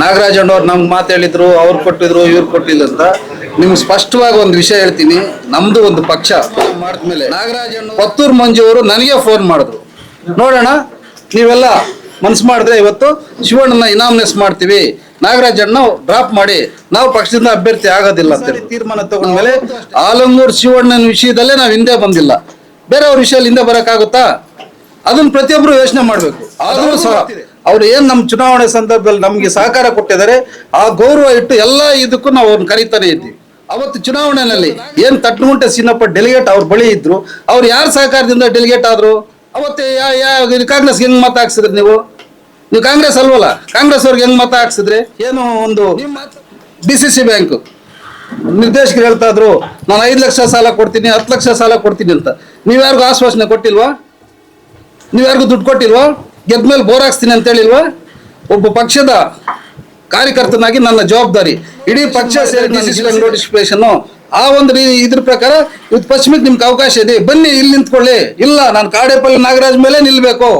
ನಾಗರಾಜ್ ಅಣ್ಣವ್ರು ನಮ್ಗೆ ಮಾತು ಹೇಳಿದ್ರು ಅವ್ರು ಕೊಟ್ಟಿದ್ರು ಇವ್ರು ಕೊಟ್ಟಿಲ್ಲ ಅಂತ. ನಿಮ್ಗೆ ಸ್ಪಷ್ಟವಾಗಿ ಒಂದು ವಿಷಯ ಹೇಳ್ತೀನಿ. ನಮ್ದು ಒಂದು ಪಕ್ಷ. ಮಾಡಿದ್ಮೇಲೆ ನಾಗರಾಜ್ ಅಣ್ಣ ಪತ್ತೂರು ಮಂಜು ಅವರು ನನಗೆ ಫೋನ್ ಮಾಡಿದ್ರು. ನೋಡೋಣ ನೀವೆಲ್ಲ ಮನ್ಸು ಮಾಡಿದ್ರೆ ಇವತ್ತು ಶಿವಣ್ಣನ ಇನಾಮ್ನೆಸ್ ಮಾಡ್ತೀವಿ. ನಾಗರಾಜ್ ಅಣ್ಣ ಡ್ರಾಪ್ ಮಾಡಿ ನಾವು ಪಕ್ಷದಿಂದ ಅಭ್ಯರ್ಥಿ ಆಗೋದಿಲ್ಲ ಅಂತ ತೀರ್ಮಾನ ತಗೊಂಡ್ಮೇಲೆ ಆಲಂಗೂರು ಶಿವಣ್ಣನ ವಿಷಯದಲ್ಲೇ ನಾವು ಹಿಂದೆ ಬಂದಿಲ್ಲ. ಬೇರೆಯವ್ರ ವಿಷಯದಲ್ಲಿ ಹಿಂದೆ ಬರೋಕ್ಕಾಗುತ್ತಾ? ಅದನ್ನ ಪ್ರತಿಯೊಬ್ಬರು ಯೋಚನೆ ಮಾಡಬೇಕು. ಆದರೂ ಸಹ ಅವ್ರು ಏನ್ ನಮ್ಮ ಚುನಾವಣೆ ಸಂದರ್ಭದಲ್ಲಿ ನಮ್ಗೆ ಸಹಕಾರ ಕೊಟ್ಟಿದ್ದಾರೆ, ಆ ಗೌರವ ಇಟ್ಟು ಎಲ್ಲ ಇದಕ್ಕೂ ನಾವು ಅವ್ರನ್ನ ಕರೀತಾನೆ ಇದ್ದೀವಿ. ಅವತ್ತು ಚುನಾವಣೆಯಲ್ಲಿ ಏನ್ ತಟ್ಟುಮುಂಟೆ ಸಿನ್ನಪ್ಪ ಡೆಲಿಗೇಟ್ ಅವ್ರ ಬಳಿ ಇದ್ರು, ಅವ್ರು ಯಾರ ಸಹಕಾರದಿಂದ ಡೆಲಿಗೇಟ್ ಆದ್ರು? ಅವತ್ತೆ ಯಾ ಯಾ ಕಾಂಗ್ರೆಸ್ ಹೆಂಗ್ ಮತ ಹಾಕ್ಸಿದ್ರಿ ನೀವು? ನೀವು ಕಾಂಗ್ರೆಸ್ ಅಲ್ವಲ್ಲ? ಕಾಂಗ್ರೆಸ್ ಅವ್ರಿಗೆ ಹೆಂಗ್ ಮತ ಹಾಕ್ಸಿದ್ರಿ? ಏನು ಒಂದು ಡಿ ಸಿ ಸಿ ಬ್ಯಾಂಕ್ ನಿರ್ದೇಶಕರು ಹೇಳ್ತಾ ಇದ್ರು, ನಾನು ಐದು ಲಕ್ಷ ಸಾಲ ಕೊಡ್ತೀನಿ, ಹತ್ತು ಲಕ್ಷ ಸಾಲ ಕೊಡ್ತೀನಿ ಅಂತ. ನೀವ್ಯಾರಿಗೂ ಆಶ್ವಾಸನೆ ಕೊಟ್ಟಿಲ್ವಾ? ನೀವ್ಯಾರಿಗೂ ದುಡ್ಡು ಕೊಟ್ಟಿಲ್ವಾ? ಗೆದ್ದ ಮೇಲೆ ಬೋರ್ ಹಾಕ್ಸ್ತೀನಿ ಅಂತ ಹೇಳಿಲ್ವಾ ಒಬ್ಬ ಪಕ್ಷದ ಕಾರ್ಯಕರ್ತನಾಗಿ ನನ್ನ ಜವಾಬ್ದಾರಿ. ಇಡೀ ಪಕ್ಷ ಸೇರಿ ನೋಟಿಫಿಕೇಶನ್ ಆ ಒಂದು ಇದ್ರ ಪ್ರಕಾರ ಇದು ಪಶ್ಚಿಮಕ್ಕೆ ನಿಮ್ಗೆ ಅವಕಾಶ ಇದೆ. ಬನ್ನಿ ಇಲ್ಲಿ ನಿಂತ್ಕೊಳ್ಳಿ. ಇಲ್ಲ ನಾನು ಕಾಡೇಪಲ್ಲಿ ನಾಗರಾಜ್ ಮೇಲೆ ನಿಲ್ಬೇಕು.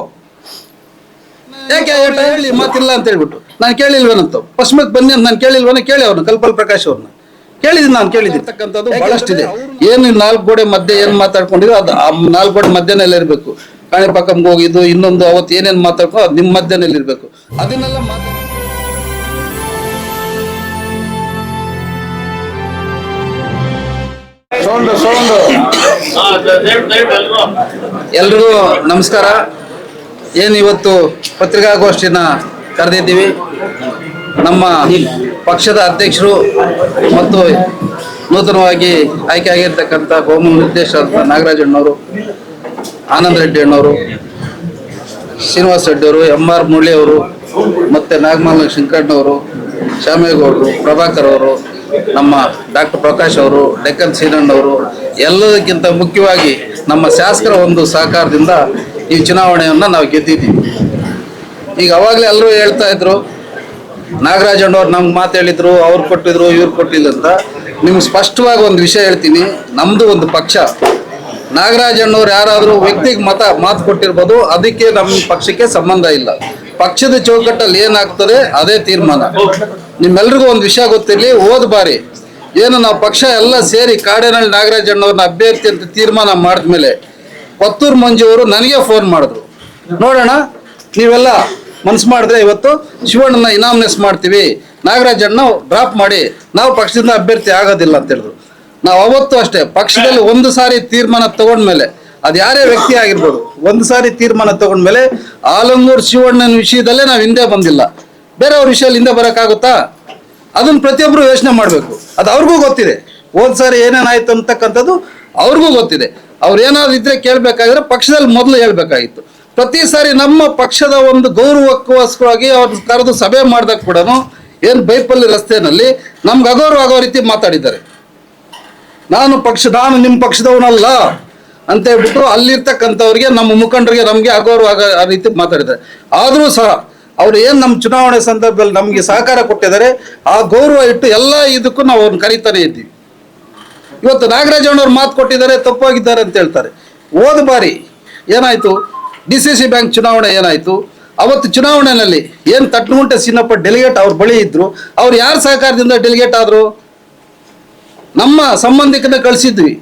ಯಾಕೆ ಹೇಳಿ ಮಾತಿಲ್ಲ ಅಂತ ಹೇಳ್ಬಿಟ್ಟು. ನಾನು ಕೇಳಿಲ್ವೇನಂತ. ಪಶ್ಚಿಮಕ್ಕೆ ಬನ್ನಿ ಅಂತ ನಾನು ಕೇಳಿಲ್ವನ? ಕೇಳಿ ಅವ್ರನ್ನ ಕಲ್ಪಲ್ ಪ್ರಕಾಶ್ ಅವ್ರನ್ನ. ಕೇಳಿದ್ದೀನಿ ನಾನು ಕೇಳಿದ್ದೀನಿ. ಬಹಳಷ್ಟಿದೆ ಏನು ನಾಲ್ಕು ಗೋಡೆ ಮಧ್ಯೆ ಏನು ಮಾತಾಡ್ಕೊಂಡಿದ್ರು ಅದು? ಆ ನಾಲ್ಕು ಗೋಡೆ ಇರಬೇಕು. ಕಾಣಿಪಾಕಂಗೆ ಹೋಗಿದ್ದು ಇನ್ನೊಂದು ಅವತ್ತು ಏನೇನು ಮಾತಾಡ್ಕೋ ಅದು ನಿಮ್ಮ ಮಧ್ಯದಲ್ಲಿ ಇರಬೇಕು. ಅದನ್ನೆಲ್ಲ ಮಾತಾಡ ಎಲ್ರಿಗೂ ನಮಸ್ಕಾರ. ಏನು ಇವತ್ತು ಪತ್ರಿಕಾಗೋಷ್ಠಿನ ಕರೆದಿದ್ದೀವಿ. ನಮ್ಮ ಪಕ್ಷದ ಅಧ್ಯಕ್ಷರು ಮತ್ತು ನೂತನವಾಗಿ ಆಯ್ಕೆ ಆಗಿರ್ತಕ್ಕಂಥ ಬಹುಮುಖ ನಿರ್ದೇಶಕ ನಾಗರಾಜ್ ಅಣ್ಣವರು ಆನಂದ್ ರೆಡ್ಡಿ ಅಣ್ಣವರು, ಶ್ರೀನಿವಾಸ್ ರೆಡ್ಡಿ ಅವರು ಎಂ ಆರ್ ಮುರಳಿ ಅವರು, ಮತ್ತು ನಾಗಮಲ್ಲ ಶಂಕರಣ್ಣವರು ಶ್ಯಾಮೇಗೌಡರು ಪ್ರಭಾಕರ್ ಅವರು, ನಮ್ಮ ಡಾಕ್ಟರ್ ಪ್ರಕಾಶ್ ಅವರು, ಡೆಕ್ಕನ್ ಸೀನಣ್ಣವರು ಎಲ್ಲದಕ್ಕಿಂತ ಮುಖ್ಯವಾಗಿ ನಮ್ಮ ಶಾಸಕರ ಒಂದು ಸಹಕಾರದಿಂದ ಈ ಚುನಾವಣೆಯನ್ನು ನಾವು ಗೆದ್ದಿದ್ದೀವಿ. ಈಗ ಅವಾಗಲೇ ಎಲ್ಲರೂ ಹೇಳ್ತಾ ಇದ್ರು, ನಾಗರಾಜ್ ಅಣ್ಣವ್ರು ನಮ್ಗೆ ಮಾತು ಹೇಳಿದ್ರು, ಅವ್ರು ಕೊಟ್ಟಿದ್ರು, ಇವ್ರು ಕೊಟ್ಟಿಲ್ಲ ಅಂತ. ನಿಮ್ಗೆ ಸ್ಪಷ್ಟವಾಗಿ ಒಂದು ವಿಷಯ ಹೇಳ್ತೀನಿ ನಮ್ಮದು ಒಂದು ಪಕ್ಷ ನಾಗರಾಜ್ ಅಣ್ಣವ್ರು ಯಾರಾದರೂ ವ್ಯಕ್ತಿಗೆ ಮತ, ಮಾತು ಕೊಟ್ಟಿರ್ಬೋದು, ಅದಕ್ಕೆ ನಮ್ಮ ಪಕ್ಷಕ್ಕೆ ಸಂಬಂಧ ಇಲ್ಲ. ಪಕ್ಷದ ಚೌಕಟ್ಟಲ್ಲಿ ಏನಾಗ್ತದೆ, ಅದೇ ತೀರ್ಮಾನ. ನಿಮ್ಮೆಲ್ರಿಗೂ ಒಂದು ವಿಷಯ ಗೊತ್ತಿರಲಿ, ಹೋದ ಬಾರಿ ಏನು ನಾವು ಪಕ್ಷ ಎಲ್ಲ ಸೇರಿ ಕಾಡೇನಹಳ್ಳಿ ನಾಗರಾಜ್ ಅಣ್ಣವ್ರನ್ನ ಅಭ್ಯರ್ಥಿ ಅಂತ ತೀರ್ಮಾನ ಮಾಡಿದ್ಮೇಲೆ ಪತ್ತೂರು ಮಂಜು ಅವರು ನನಗೆ ಫೋನ್ ಮಾಡಿದ್ರು. ನೋಡೋಣ, ನೀವೆಲ್ಲ ಮನ್ಸು ಮಾಡಿದ್ರೆ ಇವತ್ತು ಶಿವಣ್ಣನ ಇನಾಮಿನೇಸ್ ಮಾಡ್ತೀವಿ ನಾಗರಾಜ್ ಅಣ್ಣ ಡ್ರಾಪ್ ಮಾಡಿ, ನಾವು ಪಕ್ಷದಿಂದ ಅಭ್ಯರ್ಥಿ ಆಗೋದಿಲ್ಲ ಅಂತ ಹೇಳಿದ್ರು. ನಾವು ಅವತ್ತು ಅಷ್ಟೇ ಪಕ್ಷದಲ್ಲಿ ಒಂದು ಸಾರಿ ತೀರ್ಮಾನ ತಗೊಂಡ್ಮೇಲೆ ಅದು ಯಾರೇ ವ್ಯಕ್ತಿ ಆಗಿರ್ಬೋದು ಒಂದು ಸಾರಿ ತೀರ್ಮಾನ ತಗೊಂಡ್ಮೇಲೆ ಆಲಂಗೂರು ಶಿವಣ್ಣನ ವಿಷಯದಲ್ಲೇ ನಾವು ಹಿಂದೆ ಬಂದಿಲ್ಲ. ಬೇರೆಯವ್ರ ವಿಷಯದಲ್ಲಿ ಹಿಂದೆ ಬರೋಕ್ಕಾಗುತ್ತಾ? ಅದನ್ನ ಪ್ರತಿಯೊಬ್ಬರು ಯೋಚನೆ ಮಾಡಬೇಕು. ಅದು ಅವ್ರಿಗೂ ಗೊತ್ತಿದೆ. ಹೋದ್ ಸಾರಿ ಏನೇನಾಯ್ತು ಅಂತಕ್ಕಂಥದ್ದು ಅವ್ರಿಗೂ ಗೊತ್ತಿದೆ. ಅವ್ರು ಏನಾದ್ರು ಇದ್ರೆ ಕೇಳಬೇಕಾದ್ರೆ ಪಕ್ಷದಲ್ಲಿ ಮೊದಲು ಹೇಳ್ಬೇಕಾಗಿತ್ತು. ಪ್ರತಿ ಸಾರಿ ನಮ್ಮ ಪಕ್ಷದ ಒಂದು ಗೌರವಕ್ಕೋಸ್ಕರವಾಗಿ ಅವ್ರನ್ನ ಕರೆದು ಸಭೆ ಮಾಡಿದಾಗ ಕೂಡ ಏನು ಬೈಪಲ್ಲಿ ರಸ್ತೆಯಲ್ಲಿ ನಮ್ಗೆ ಅಗೌರವ ಆಗೋ ರೀತಿ ಮಾತಾಡಿದ್ದಾರೆ. ನಾನು ಪಕ್ಷ ನಾನು ನಿಮ್ಮ ಪಕ್ಷದವನಲ್ಲ ಅಂತ ಹೇಳ್ಬಿಟ್ಟು ಅಲ್ಲಿರ್ತಕ್ಕಂಥವ್ರಿಗೆ, ನಮ್ಮ ಮುಖಂಡರಿಗೆ ನಮಗೆ ಅಗೌರವ ಆಗ ಆ ರೀತಿ ಮಾತಾಡಿದ್ದಾರೆ. ಆದರೂ ಸಹ ಅವ್ರು ಏನು ನಮ್ಮ ಚುನಾವಣೆ ಸಂದರ್ಭದಲ್ಲಿ ನಮಗೆ ಸಹಕಾರ ಕೊಟ್ಟಿದ್ದಾರೆ, ಆ ಗೌರವ ಇಟ್ಟು ಎಲ್ಲ ಇದಕ್ಕೂ ನಾವು ಅವ್ರನ್ನ ಕರೀತಾನೆ ಇದ್ದೀವಿ. ಇವತ್ತು ನಾಗರಾಜ್ ಅಣ್ಣವ್ರು ಮಾತು ಕೊಟ್ಟಿದ್ದಾರೆ, ತಪ್ಪಾಗಿದ್ದಾರೆ ಅಂತ ಹೇಳ್ತಾರೆ. ಹೋದ ಬಾರಿ ಏನಾಯ್ತು? ಡಿ ಸಿ ಸಿ ಬ್ಯಾಂಕ್ ಚುನಾವಣೆ ಏನಾಯ್ತು? ಅವತ್ತು ಚುನಾವಣೆಯಲ್ಲಿ ಏನು ತಟ್ಟಗುಂಟೆ ಸಿನ್ನಪ್ಪ ಡೆಲಿಗೇಟ್ ಅವ್ರ ಬಳಿ ಇದ್ರು, ಅವ್ರು ಯಾರ ಸಹಕಾರದಿಂದ ಡೆಲಿಗೇಟ್ ಆದ್ರು? ನಮ್ಮ ಸಂಬಂಧಿಕನ ಕಳಿಸಿದ್ವಿ.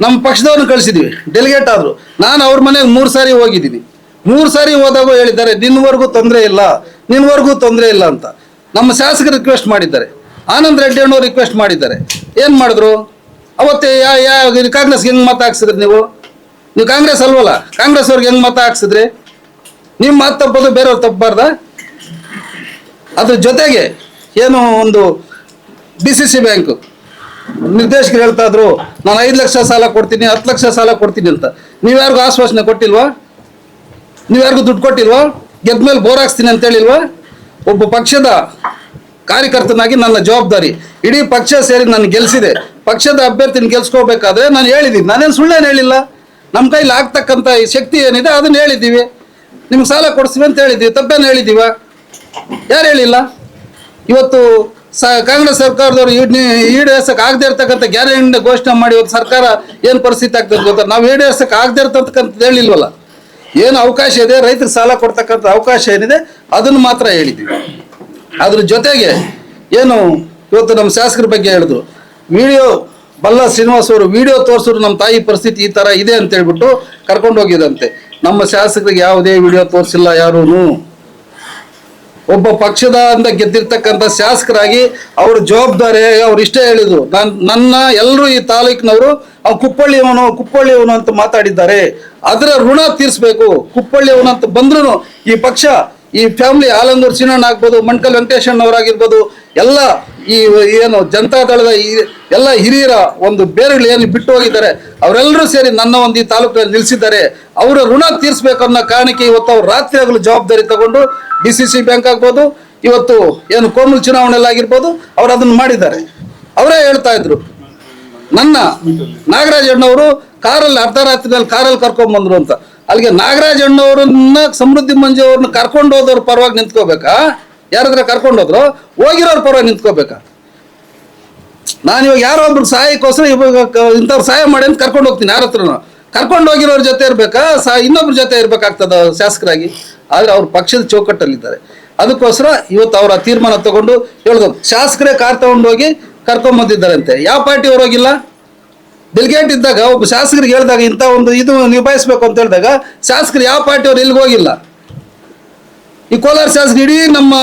ನಮ್ಮ ಪಕ್ಷದವ್ರನ್ನ ಕಳಿಸಿದ್ವಿ. ಡೆಲಿಗೇಟ್ ಆದರು. ನಾನು ಅವ್ರ ಮನೆಗೆ ಮೂರು ಸಾರಿ ಹೋಗಿದ್ದೀನಿ. ಮೂರು ಸಾರಿ ಹೋದಾಗ ಹೇಳಿದ್ದಾರೆ ನಿನ್ನವರೆಗೂ ತೊಂದರೆ ಇಲ್ಲ ನಿನ್ನವರೆಗೂ ತೊಂದರೆ ಇಲ್ಲ ಅಂತ. ನಮ್ಮ ಶಾಸಕರು ರಿಕ್ವೆಸ್ಟ್ ಮಾಡಿದ್ದಾರೆ. ಆನಂದ್ ರೆಡ್ಡಿ ಅಣ್ಣವ್ರು ರಿಕ್ವೆಸ್ಟ್ ಮಾಡಿದ್ದಾರೆ. ಏನು ಮಾಡಿದ್ರು? ಅವತ್ತೇ ಯಾ ಯಾವ ಕಾಂಗ್ರೆಸ್ಗೆ ಹೆಂಗೆ ಮತ ಹಾಕ್ಸಿದ್ರಿ ನೀವು? ನೀವು ಕಾಂಗ್ರೆಸ್ ಅಲ್ವಲ್ಲ? ಕಾಂಗ್ರೆಸ್ ಅವ್ರಿಗೆ ಹೆಂಗ್ ಮತ ಹಾಕ್ಸಿದ್ರಿ? ನಿಮ್ಮ ಮಾತು ತಪ್ಪೋದು ಬೇರೆಯವ್ರು ತಪ್ಪಬಾರ್ದ? ಅದ್ರ ಜೊತೆಗೆ ಏನು ಒಂದು ಡಿ ಸಿ ಸಿ ಬ್ಯಾಂಕು ನಿರ್ದೇಶಕರು ಹೇಳ್ತಾ ಇದ್ರು, ನಾನು ಐದು ಲಕ್ಷ ಸಾಲ ಕೊಡ್ತೀನಿ, ಹತ್ತು ಲಕ್ಷ ಸಾಲ ಕೊಡ್ತೀನಿ ಅಂತ. ನೀವ್ಯಾರಿಗೂ ಆಶ್ವಾಸನೆ ಕೊಟ್ಟಿಲ್ವಾ? ನೀವ್ಯಾರಿಗೂ ದುಡ್ಡು ಕೊಟ್ಟಿಲ್ವಾ? ಗೆದ್ದ ಮೇಲೆ ಬೋರ್ ಹಾಕ್ಸ್ತೀನಿ ಅಂತ ಹೇಳಿಲ್ವಾ? ಒಬ್ಬ ಪಕ್ಷದ ಕಾರ್ಯಕರ್ತನಾಗಿ ನನ್ನ ಜವಾಬ್ದಾರಿ. ಇಡೀ ಪಕ್ಷ ಸೇರಿ ನಾನು ಗೆಲ್ಸಿದೆ. ಪಕ್ಷದ ಅಭ್ಯರ್ಥಿನ ಗೆಲ್ಸ್ಕೋಬೇಕಾದ್ರೆ ನಾನು ಹೇಳಿದ್ದೀನಿ ನಾನೇನು ಸುಳ್ಳೇನು ಹೇಳಿಲ್ಲ? ನಮ್ಮ ಕೈಲಿ ಆಗ್ತಕ್ಕಂಥ ಈ ಶಕ್ತಿ ಏನಿದೆ ಅದನ್ನ ಹೇಳಿದ್ದೀವಿ ನಿಮ್ಗೆ ಸಾಲ ಕೊಡಿಸ್ತೀವಿ ಅಂತ ಹೇಳಿದ್ದೀವಿ ತಪ್ಪೇನು ಹೇಳಿದ್ದೀವ ಯಾರು ಹೇಳಿಲ್ಲ? ಇವತ್ತು ಸ ಕಾಂಗ್ರೆಸ್ ಸರ್ಕಾರದವರು ಈಡೇರ್ಸಕ್ಕೆ ಆಗದೆ ಇರ್ತಕ್ಕಂಥ ಗ್ಯಾರಂಟಿ ಘೋಷಣೆ ಮಾಡಿ ಇವತ್ತು ಸರ್ಕಾರ ಏನು ಪರಿಸ್ಥಿತಿ ಆಗ್ತದೆ ಗೊತ್ತಾ? ನಾವು ಈಡೇರ್ಸಕ್ಕೆ ಆಗದೆ ಇರ್ತಕ್ಕಂಥದ್ದು ಹೇಳಿಲ್ವಲ್ಲ? ಏನು ಅವಕಾಶ ಇದೆ, ರೈತರಿಗೆ ಸಾಲ ಕೊಡ್ತಕ್ಕಂಥ ಅವಕಾಶ ಏನಿದೆ, ಅದನ್ನು ಮಾತ್ರ ಹೇಳಿದ್ದೀವಿ. ಅದ್ರ ಜೊತೆಗೆ ಏನು ಇವತ್ತು ನಮ್ಮ ಶಾಸಕರ ಬಗ್ಗೆ ಹೇಳಿದ್ರು. ವಿಡಿಯೋ ಬಲ್ಲ ಶ್ರೀನಿವಾಸ್ ಅವರು ವಿಡಿಯೋ ತೋರಿಸಿದ್ರು ನಮ್ಮ ತಾಯಿ ಪರಿಸ್ಥಿತಿ ಈ ತರ ಇದೆ ಅಂತ ಹೇಳ್ಬಿಟ್ಟು ಕರ್ಕೊಂಡು ಹೋಗಿದಂತೆ ನಮ್ಮ ಶಾಸಕರಿಗೆ ಯಾವುದೇ ವಿಡಿಯೋ ತೋರಿಸಿಲ್ಲ ಯಾರೂನು. ಒಬ್ಬ ಪಕ್ಷದ ಅಂತ ಗೆದ್ದಿರ್ತಕ್ಕಂಥ ಶಾಸಕರಾಗಿ ಅವ್ರ ಜವಾಬ್ದಾರಿ ಅವ್ರು ಇಷ್ಟೇ ಹೇಳಿದ್ರು. ನಾನು, ನನ್ನ ಎಲ್ಲರೂ ಈ ತಾಲೂಕಿನವರು ಅವ್ರು ಕುಪ್ಪಳ್ಳಿಯವನು ಕುಪ್ಪಳ್ಳಿಯವನು ಅಂತ ಮಾತಾಡಿದ್ದಾರೆ. ಅದರ ಋಣ ತೀರಿಸ್ಬೇಕು. ಕುಪ್ಪಳ್ಳಿಯವನು ಅಂತ ಬಂದ್ರು ಈ ಪಕ್ಷ ಈ ಫ್ಯಾಮಿಲಿ ಆಲಂದೂರು ಸೀನಣ್ಣ ಆಗ್ಬೋದು ಮಣ್ಕಲ್ ವೆಂಕಟೇಶಣ್ಣವರಾಗಿರ್ಬೋದು, ಎಲ್ಲ ಈ ಏನು ಜನತಾ ದಳದ ಈ ಎಲ್ಲ ಹಿರಿಯರ ಒಂದು ಬೇರುಗಳು ಏನು ಬಿಟ್ಟು ಹೋಗಿದ್ದಾರೆ. ಅವರೆಲ್ಲರೂ ಸೇರಿ ನನ್ನ ಒಂದು ಈ ತಾಲೂಕಿನಲ್ಲಿ ನಿಲ್ಲಿಸಿದ್ದಾರೆ. ಅವರ ಋಣ ತೀರಿಸಬೇಕು ಕಾರಣಕ್ಕೆ ಇವತ್ತು ಅವ್ರು ರಾತ್ರಿ ಆಗಲು ಜವಾಬ್ದಾರಿ ತಗೊಂಡು ಡಿ ಸಿ ಸಿ ಬ್ಯಾಂಕ್ ಆಗ್ಬೋದು, ಇವತ್ತು ಏನು ಕೋಮಲ್ ಚುನಾವಣೆಯಲ್ಲಿ ಆಗಿರ್ಬೋದು, ಅವ್ರು ಅದನ್ನು ಮಾಡಿದ್ದಾರೆ. ಅವರೇ ಹೇಳ್ತಾ ಇದ್ರು, ನನ್ನ ನಾಗರಾಜಣ್ಣವರು ಕಾರಲ್ಲಿ ಅರ್ಧ ರಾತ್ರಿನಲ್ಲಿ ಕಾರಲ್ಲಿ ಕರ್ಕೊಂಡ್ಬಂದ್ರು ಅಂತ. ಅಲ್ಲಿಗೆ ನಾಗರಾಜ್ ಅಣ್ಣವ್ರನ್ನ ಸಮೃದ್ಧಿ ಮಂಜು ಅವ್ರನ್ನ ಕರ್ಕೊಂಡು ಹೋದವ್ರ ಪರವಾಗಿ ನಿಂತ್ಕೋಬೇಕಾ? ಯಾರಾದ್ರೆ ಕರ್ಕೊಂಡು ಹೋದ್ರು? ಹೋಗಿರೋರ್ ಪರವಾಗಿ ನಿಂತ್ಕೋಬೇಕಾ? ನಾನು ಇವಾಗ ಯಾರೋ ಒಬ್ರು ಸಹಾಯಕ್ಕೋಸ್ಕರ ಇವಾಗ ಇಂಥವ್ರು ಸಹಾಯ ಮಾಡಿ ಅಂತ ಕರ್ಕೊಂಡು ಹೋಗ್ತೀನಿ ಯಾರ ಹತ್ರನು ಕರ್ಕೊಂಡು ಹೋಗಿರೋರ ಜೊತೆ ಇರ್ಬೇಕಾ? ಸಹ ಇನ್ನೊಬ್ರ ಜೊತೆ ಇರ್ಬೇಕಾಗ್ತದ ಶಾಸಕರಾಗಿ? ಆದ್ರೆ ಅವ್ರ ಪಕ್ಷದ ಚೌಕಟ್ಟಲ್ಲಿದ್ದಾರೆ. ಅದಕ್ಕೋಸ್ಕರ ಇವತ್ತು ಅವರ ತೀರ್ಮಾನ ತಗೊಂಡು ಹೇಳ್ದು ಶಾಸಕರೇ ಕಾರ್ ತಗೊಂಡೋಗಿ ಅಂತೆ ಯಾವ ಪಾರ್ಟಿ ಹೋಗಿಲ್ಲ ಡೆಲಿಗೇಟ್ ಇದ್ದಾಗ, ಒಬ್ಬ ಶಾಸಕರಿಗೆ ಹೇಳಿದಾಗ ಇಂಥ ಒಂದು ಇದು ನಿಭಾಯಿಸಬೇಕು ಅಂತ ಹೇಳಿದಾಗ, ಶಾಸಕರು ಯಾವ ಪಾರ್ಟಿ ಅವ್ರು ಇಲ್ಲಿಗೆ ಹೋಗಿಲ್ಲ. ಈ ಕೋಲಾರ ಶಾಸಕರು ಇಡೀ ನಮ್ಮ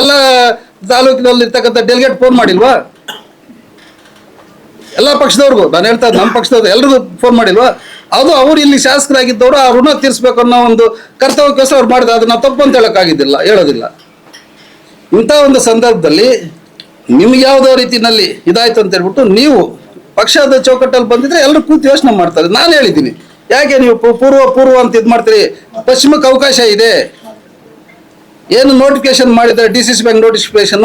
ಎಲ್ಲ ತಾಲೂಕಿನಲ್ಲಿ ಇರ್ತಕ್ಕಂಥ ಡೆಲಿಗೇಟ್ ಫೋನ್ ಮಾಡಿಲ್ವಾ? ಎಲ್ಲ ಪಕ್ಷದವ್ರಿಗೂ, ನಾನು ಹೇಳ್ತಾ ನಮ್ಮ ಪಕ್ಷದವ್ರು ಎಲ್ರಿಗೂ ಫೋನ್ ಮಾಡಿಲ್ವಾ? ಅದು ಅವ್ರು ಇಲ್ಲಿ ಶಾಸಕರಾಗಿದ್ದವರು, ಆ ಋಣ ತೀರಿಸ್ಬೇಕು ಅನ್ನೋ ಒಂದು ಕರ್ತವ್ಯಕ್ಕೋಸ್ಕರ ಅವ್ರು ಮಾಡಿದ ಅದನ್ನ ತಪ್ಪು ಅಂತ ಹೇಳೋಕ್ಕಾಗಿದ್ದಿಲ್ಲ, ಹೇಳೋದಿಲ್ಲ. ಇಂಥ ಒಂದು ಸಂದರ್ಭದಲ್ಲಿ ನಿಮ್ಗೆ ಯಾವುದೋ ರೀತಿಯಲ್ಲಿ ಇದಾಯ್ತು ಅಂತ ಹೇಳ್ಬಿಟ್ಟು ನೀವು ಪಕ್ಷದ ಚೌಕಟ್ಟಲ್ಲಿ ಬಂದಿದ್ರೆ ಎಲ್ಲರೂ ಕೂತು ಯೋಚನೆ ಮಾಡ್ತಾರೆ. ನಾನು ಹೇಳಿದ್ದೀನಿ. ಯಾಕೆ ನೀವು ಪೂರ್ವ ಪೂರ್ವ ಅಂತ ಇದು ಮಾಡ್ತೀರಿ? ಪಶ್ಚಿಮಕ್ಕೆ ಅವಕಾಶ ಇದೆ. ಏನು ನೋಟಿಫಿಕೇಶನ್ ಮಾಡಿದ್ದಾರೆ D C C bank notification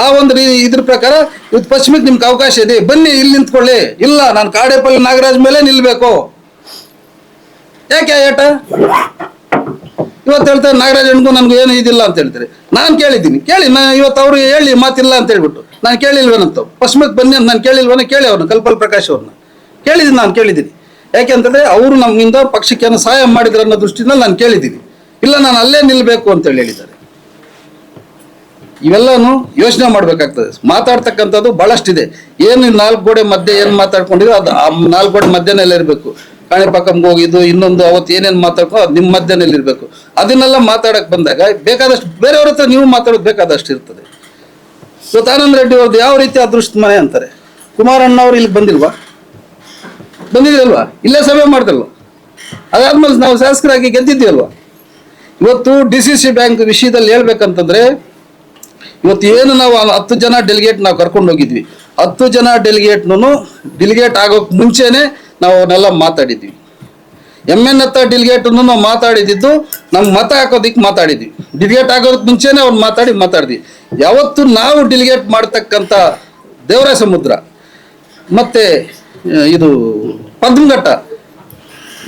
ಆ ಒಂದು ಇದ್ರ ಪ್ರಕಾರ ಇದು ಪಶ್ಚಿಮಕ್ಕೆ ನಿಮ್ಗೆ ಅವಕಾಶ ಇದೆ. ಬನ್ನಿ, ಇಲ್ಲಿ ನಿಂತ್ಕೊಳ್ಳಿ. ಇಲ್ಲ, ನಾನು ಕಾಡೇಪಲ್ಲಿ ನಾಗರಾಜ್ ಮೇಲೆ ನಿಲ್ಬೇಕು. ಯಾಕೆ ಏಟ ಇವತ್ತು ಹೇಳ್ತಾರೆ, ನಾಗರಾಜ್ ಅಣ್ಣಗೂ ನನ್ಗೆ ಏನು ಇದಿಲ್ಲ ಅಂತ ಹೇಳ್ತಾರೆ. ನಾನು ಕೇಳಿದ್ದೀನಿ. ಕೇಳಿ, ನಾ ಇವತ್ತು ಅವ್ರಿಗೆ ಹೇಳಿ ಮಾತಿಲ್ಲ ಅಂತ ಹೇಳ್ಬಿಟ್ಟು. ನಾನು ಕೇಳಿಲ್ವೇನಂತ ಪಶ್ಚಿಮಕ್ಕೆ ಬನ್ನಿ ಅಂತ ನಾನು ಕೇಳಿಲ್ವೇನೆ ಕೇಳಿ ಅವ್ರನ್ನ, ಕಲ್ಪಲ್ ಪ್ರಕಾಶ್ ಅವ್ರನ್ನ. ಕೇಳಿದ್ದೀನಿ, ನಾನು ಕೇಳಿದ್ದೀನಿ. ಯಾಕೆಂತಂದ್ರೆ ಅವರು ನಮ್ಮಿಂದ ಪಕ್ಷಕ್ಕೆ ಏನೋ ಸಹಾಯ ಮಾಡಿದ್ರು ಅನ್ನೋ ದೃಷ್ಟಿಯಿಂದ ನಾನು ಕೇಳಿದ್ದೀನಿ. ಇಲ್ಲ, ನಾನು ಅಲ್ಲೇ ನಿಲ್ಬೇಕು ಅಂತೇಳಿ ಹೇಳಿದ್ದಾರೆ. ಇವೆಲ್ಲನೂ ಯೋಚನೆ ಮಾಡ್ಬೇಕಾಗ್ತದೆ. ಮಾತಾಡ್ತಕ್ಕಂಥದ್ದು ಬಹಳಷ್ಟಿದೆ. ಏನು ನಾಲ್ಕು ಗೋಡೆ ಮಧ್ಯೆ ಏನು ಮಾತಾಡ್ಕೊಂಡಿದ್ರು ಅದು, ಆ ನಾಲ್ಕು ಗೋಡೆ ಮಧ್ಯೆನೆಲ್ಲ ಇರಬೇಕು. ಕಾಣಿಪಾಕಂಗೆ ಹೋಗಿದ್ದು, ಇನ್ನೊಂದು ಅವತ್ತು ಏನೇನು ಮಾತಾಡ್ಕೋ ನಿಮ್ಮ ಮಧ್ಯದಲ್ಲಿ ಇರಬೇಕು. ಅದನ್ನೆಲ್ಲ ಮಾತಾಡಕ್ ಬಂದಾಗ ಬೇಕಾದಷ್ಟು ಬೇರೆಯವ್ರ ಹತ್ರ ನೀವು ಮಾತಾಡೋದು ಬೇಕಾದಷ್ಟು ಇರ್ತದೆ. ಸುತಾನಂದ ರೆಡ್ಡಿ ಅವ್ರದ್ದು ಯಾವ ರೀತಿ ಅದೃಷ್ಟ ಮನೆ ಅಂತಾರೆ? ಕುಮಾರಣ್ಣ ಅವ್ರು ಇಲ್ಲಿ ಬಂದಿಲ್ವಾ? ಬಂದಿದ್ರಲ್ವಾ ಇಲ್ಲೇ ಸಭೆ ಮಾಡ್ದಲ್ವಾ? ಅದಾದ್ಮೇಲೆ ನಾವು ಶಾಸಕರಾಗಿ ಗೆದ್ದಿದ್ದೀವಲ್ವಾ ಇವತ್ತು ಡಿ ಸಿ ಸಿ ಬ್ಯಾಂಕ್ ವಿಷಯದಲ್ಲಿ ಹೇಳ್ಬೇಕಂತಂದ್ರೆ, ಇವತ್ತು ಏನು ನಾವು ಹತ್ತು ಜನ ಡೆಲಿಗೇಟ್ ನಾವು ಕರ್ಕೊಂಡು ಹೋಗಿದ್ವಿ. ಹತ್ತು ಜನ ಡೆಲಿಗೇಟ್ನು ಡೆಲಿಗೇಟ್ ಆಗೋಕೆ ಮುಂಚೆನೆ ನಾವು ಅವನ್ನೆಲ್ಲ ಮಾತಾಡಿದ್ವಿ. ಎಂ ಎನ್ ಹತ್ತ ಡಿಲಿಗೇಟನ್ನು ನಾವು ಮಾತಾಡಿದ್ದು ನಮ್ಗೆ ಮತ ಹಾಕೋದಿಕ್ಕೆ ಮಾತಾಡಿದ್ವಿ. ಡೆಲಿಗೇಟ್ ಆಗೋದಕ್ಕೆ ಮುಂಚೆನೆ ಅವ್ನು ಮಾತಾಡಿ ಮಾತಾಡಿದ್ವಿ. ಯಾವತ್ತು ನಾವು ಡೆಲಿಗೇಟ್ ಮಾಡ್ತಕ್ಕಂಥ ದೇವರ ಸಮುದ್ರ ಮತ್ತೆ ಇದು ಪದ್ಮಘಟ್ಟ,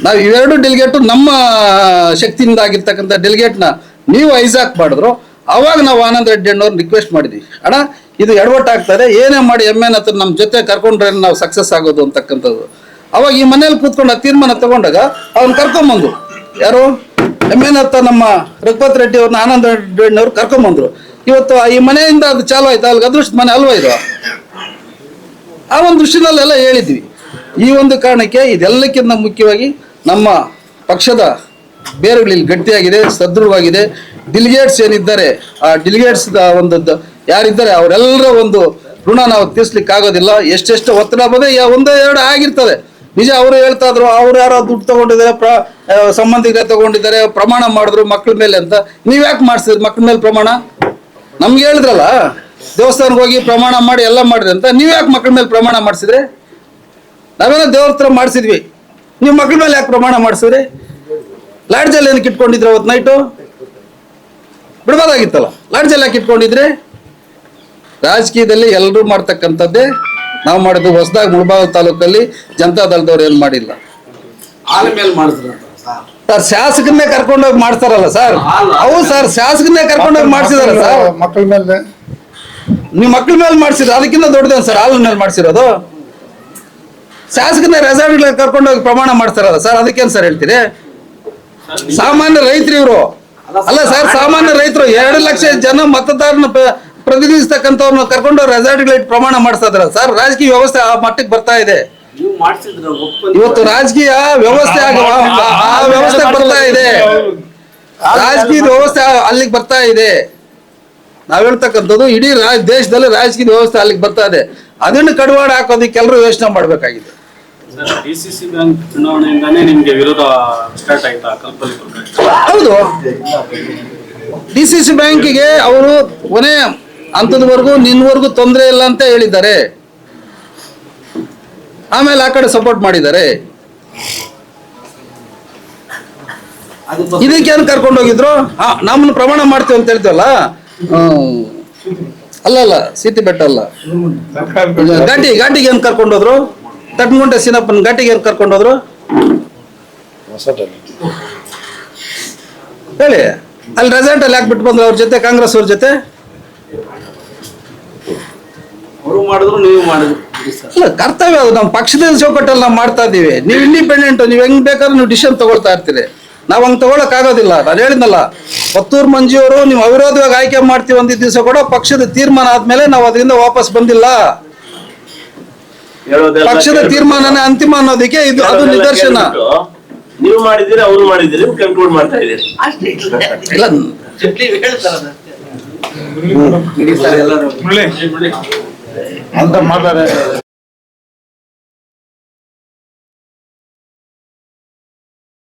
ನಾವು ಇವೆರಡು ಡೆಲಿಗೇಟು ನಮ್ಮ ಶಕ್ತಿಯಿಂದ ಆಗಿರ್ತಕ್ಕಂಥ ಡೆಲಿಗೇಟ್ನ ನೀವು ಐಸಾಕ್ ಮಾಡಿದ್ರು. ಆವಾಗ ನಾವು ಆನಂದ್ ರೆಡ್ಡಿ ಅಣ್ಣವ್ರನ್ನ ರಿಕ್ವೆಸ್ಟ್ ಮಾಡಿದ್ವಿ. ಅಣ್ಣ, ಇದು ಎಡವಟ್ಟಾಗ್ತದೆ. ಏನೇ ಮಾಡಿ ಎಂ ಎನ್ ಹತ್ರ ನಮ್ಮ ಜೊತೆ ಕರ್ಕೊಂಡ್ರೆ ನಾವು ಸಕ್ಸಸ್ ಆಗೋದು ಅಂತಕ್ಕಂಥದ್ದು. ಅವಾಗ ಈ ಮನೇಲಿ ಕೂತ್ಕೊಂಡು ತೀರ್ಮಾನ ತಗೊಂಡಾಗ ಅವ್ನು ಕರ್ಕೊಂಬಂದು ಯಾರು? ಎಂ ಎನ್ ಅತ್ತ ನಮ್ಮ ರಘುಪತ್ ರೆಡ್ಡಿ ಅವ್ರನ್ನ ಆನಂದ ರೆಡ್ಡಿ ಅವ್ರು ಕರ್ಕೊಂಬಂದ್ರು. ಇವತ್ತು ಈ ಮನೆಯಿಂದ ಅದು ಚಾಲು ಆಯ್ತು? ಅಲ್ಲಿ ಅದೃಷ್ಟ ಮನೆ ಅಲ್ವಾ ಇದು? ಆ ಒಂದು ದೃಷ್ಟಿನಲ್ಲೆಲ್ಲ ಹೇಳಿದ್ವಿ. ಈ ಒಂದು ಕಾರಣಕ್ಕೆ ಇದೆಲ್ಲಕ್ಕಿಂತ ಮುಖ್ಯವಾಗಿ ನಮ್ಮ ಪಕ್ಷದ ಬೇರುಗಳು ಇಲ್ಲಿ ಗಟ್ಟಿಯಾಗಿದೆ, ಸದೃಢವಾಗಿದೆ. ಡಿಲಿಗೇಟ್ಸ್ ಏನಿದ್ದಾರೆ, ಆ ಡಿಲಿಗೇಟ್ಸ್ ಒಂದು ಯಾರಿದ್ದಾರೆ ಅವರೆಲ್ಲರ ಒಂದು ಋಣ ನಾವು ತೀರ್ಸ್ಲಿಕ್ಕೆ ಆಗೋದಿಲ್ಲ ಎಷ್ಟೆಷ್ಟು ಒತ್ತಡ ಬಂದ್ರೆ ಒಂದೋ ಎರಡು ಆಗಿರ್ತದೆ. ನಿಜ ಅವರು ಹೇಳ್ತಾ ಇದ್ರು, ಅವ್ರು ಯಾರೋ ದುಡ್ಡು ತಗೊಂಡಿದ್ದಾರೆ, ಪ್ರ ಸಂಬಂಧಿಕರೇ ತಗೊಂಡಿದ್ದಾರೆ, ಪ್ರಮಾಣ ಮಾಡಿದ್ರು ಮಕ್ಕಳ ಮೇಲೆ ಅಂತ. ನೀವ್ ಯಾಕೆ ಮಾಡಿಸಿದ್ರಿ ಮಕ್ಕಳ ಮೇಲೆ ಪ್ರಮಾಣ? ನಮ್ಗೆ ಹೇಳಿದ್ರಲ್ಲ ದೇವಸ್ಥಾನಕ್ಕೆ ಹೋಗಿ ಪ್ರಮಾಣ ಮಾಡಿ, ಎಲ್ಲ ಮಾಡಿದ್ರಿ ಅಂತ. ನೀವ್ ಯಾಕೆ ಮಕ್ಕಳ ಮೇಲೆ ಪ್ರಮಾಣ ಮಾಡಿಸಿದ್ರಿ? ನಾವೇನೋ ದೇವ್ರ ಹತ್ರ ಮಾಡಿಸಿದ್ವಿ. ನೀವು ಮಕ್ಕಳ ಮೇಲೆ ಯಾಕೆ ಪ್ರಮಾಣ ಮಾಡಿಸಿದ್ರಿ? ಲಾಡ್ಜಲ್ಲಿ ಏನಕ್ಕೆ ಇಟ್ಕೊಂಡಿದ್ರೆ ಅವತ್ತು ನೈಟು ಬಿಡ್ಬೋದಾಗಿತ್ತಲ್ಲ. ಲಾಡ್ಜಲ್ಲಿ ಯಾಕೆ ಇಟ್ಕೊಂಡಿದ್ರಿ? ರಾಜಕೀಯದಲ್ಲಿ ಎಲ್ಲರೂ ಮಾಡ್ತಕ್ಕಂಥದ್ದೇ ನಾವು ಮಾಡಿದ್ದು ಹೊಸದಾಗಿ ಮುಳಬಾಗ ತಾಲೂಕಲ್ಲಿ ಜನತಾ ದಳದವ್ರು ಏನು ಮಾಡಿಲ್ಲ. ಸರ್. ಶಾಸಕನ್ನೇ ಕರ್ಕೊಂಡೋಗಿ ಮಾಡ್ತಾರಲ್ಲ ಸರ್? ಹೌದು ಸರ್ ಶಾಸಕನ್ನೇ ಕರ್ಕೊಂಡೋಗಿ ಮಾಡಿಸಿದಾರ ಸರ್? ಮಕ್ಕಳ ಮೇಲೆ. ನೀವು ಮಕ್ಕಳ ಮೇಲೆ ಮಾಡಿಸಿರೋ ಅದಕ್ಕಿಂತ ದೊಡ್ಡದೇನು ಸರ್ ಹಾಲಿನ ಮೇಲೆ ಮಾಡಿಸಿರೋದು? ಶಾಸಕನೇ ರೆಸಾರ್ಟ್ ಕರ್ಕೊಂಡೋಗಿ ಪ್ರಮಾಣ ಮಾಡ್ತಾರಲ್ಲ ಸರ್ ಅದಕ್ಕೇನು ಸರ್ ಹೇಳ್ತೀರಿ? ಸಾಮಾನ್ಯ ರೈತರು ಇವರು. ಅಲ್ಲ ಸರ್ ಸಾಮಾನ್ಯ ರೈತರು ಎರಡು ಲಕ್ಷ ಜನ ಮತದಾರನ ಪ್ರತಿನಿಧಿಸ್ತಕ್ಕಂಥವ್ರನ್ನ ಕರ್ಕೊಂಡು ರೆಸಾರ್ಟ್ಗಳು ಇಟ್ಟು ಪ್ರಮಾಣ ಮಾಡಿಸ್ತಾ ಇದಾರೆ ಸರ್ ರಾಜಕೀಯ ವ್ಯವಸ್ಥೆ ಆ ಮಟ್ಟಕ್ಕೆ ಬರ್ತಾ ಇದೆ ಇವತ್ತು ರಾಜಕೀಯ ವ್ಯವಸ್ಥೆ ಆ- ವ್ಯವಸ್ಥೆ ಬರ್ತಾ ಇದೆ ರಾಜಕೀಯ ವ್ಯವಸ್ಥೆ ಅಲ್ಲಿಗೆ ಬರ್ತಾ ಇದೆ ನಾವ್ ಹೇಳ್ತಕ್ಕಂಥದ್ದು ಇಡೀ ರಾಜ ದೇಶದಲ್ಲಿ ರಾಜಕೀಯ ವ್ಯವಸ್ಥೆ ಅಲ್ಲಿಗೆ ಬರ್ತಾ ಇದೆ ಅದನ್ನು ಕಡಿವಾಡ ಹಾಕೋದಕ್ಕೆ ಎಲ್ಲರೂ ಯೋಚನೆ ಮಾಡ್ಬೇಕಾಗಿದೆ ಡಿ ಸಿ ಸಿ ಬ್ಯಾಂಕ್ ಚುನಾವಣೆಯಿಂದಾನೇ ನಿಮ್ಗೆ ವಿರೋಧ ಸ್ಟಾರ್ಟ್ ಆಯ್ತಾ ಕಲ್ಪನೆ ಹೌದು ಡಿ ಸಿ ಸಿ ಬ್ಯಾಂಕಿಗೆ ಅವರು ಕೊನೆ ಹಂತದವರೆಗೂ ನಿನ್ವರೆಗೂ ತೊಂದರೆ ಇಲ್ಲ ಅಂತ ಹೇಳಿದ್ದಾರೆ. ಆಮೇಲೆ ಆ ಕಡೆ ಸಪೋರ್ಟ್ ಮಾಡಿದ್ದಾರೆ. ಇದಕ್ಕೇನು ಕರ್ಕೊಂಡು ಹೋಗಿದ್ರು? ನಮ್ಮನ್ನ ಪ್ರಮಾಣ ಮಾಡ್ತೀವಿ ಅಂತ ಹೇಳ್ತೀವಲ್ಲ. ಅಲ್ಲ ಅಲ್ಲ ಸೀತಿ ಬೆಟ್ಟ ಅಲ್ಲ. ಘಾಟಿ, ಘಾಟಿಗೆ ಏನ್ ಕರ್ಕೊಂಡು ಹೋದ್ರು? ಸೀನಪ್ಪನ ಏನ್ ಕರ್ಕೊಂಡು ಹೋದ್ರು? ಹೇಳಿ, ಅಲ್ಲಿ ರೆಸಾರ್ಟ್ ಅಲ್ಲಿ ಯಾಕೆ ಬಿಟ್ಟು ಬಂದ್ರು ಅವ್ರ ಜೊತೆ ಕಾಂಗ್ರೆಸ್ ಅವ್ರ ಜೊತೆ? ಅವರು ಮಾಡಿದ್ರು ನೀವು ಮಾಡಿದ್ರು. ಬಿಡಿ ಇಲ್ಲ ಕರ್ತವ್ಯ ಅದು. ನಮ್ಮ ಪಕ್ಷದ ಚೌಕಟ್ಟಲ್ಲಿ ನಾವು ಮಾಡ್ತಾ ಇದ್ದೀವಿ. ನೀವು ಇಂಡಿಪೆಂಡೆಂಟ್ ನೀವು ಹೆಂಗ್ ಬೇಕಾದ್ರೂ ನೀವು ಡಿಸಿಷನ್ ತಗೊಳ್ತಾ ಇರ್ತೀರಿ. ನಾವು ಹಂಗ್ ತಗೊಳಕ್ ಆಗೋದಿಲ್ಲ. ನಾನು ಹೇಳಿದ್ನಲ್ಲ ಪತ್ತೂರ್ ಮಂಜಿಯವರು ನೀವು ಅವಿರೋಧವಾಗಿ ಆಯ್ಕೆ ಮಾಡ್ತೀವಿ ಅಂದಿದ್ದ ದಿವಸ ಕೂಡ ಪಕ್ಷದ ತೀರ್ಮಾನ ಆದ್ಮೇಲೆ ನಾವು ಅದರಿಂದ ವಾಪಸ್ ಬಂದಿಲ್ಲ. ಹೇಳೋದೆಲ್ಲ ಪಕ್ಷದ ತೀರ್ಮಾನನೇ ಅಂತಿಮ ಅನ್ನೋದಕ್ಕೆ ಇದು ಅದು ನಿದರ್ಶನ. ನೀವು ಮಾಡಿದ್ದೀರಿ ಅವರು ಮಾಡಿದ್ದೀರಿ ಕಂಕ್ಲೂಡ್ ಮಾಡ್ತಾ ಇದ್ದೀರಿ. ಇಲ್ಲ. ಬಿಡಿ ಸರ್ ಎಲ್ಲರೂ ಅಂತ ಮಾತಾಡ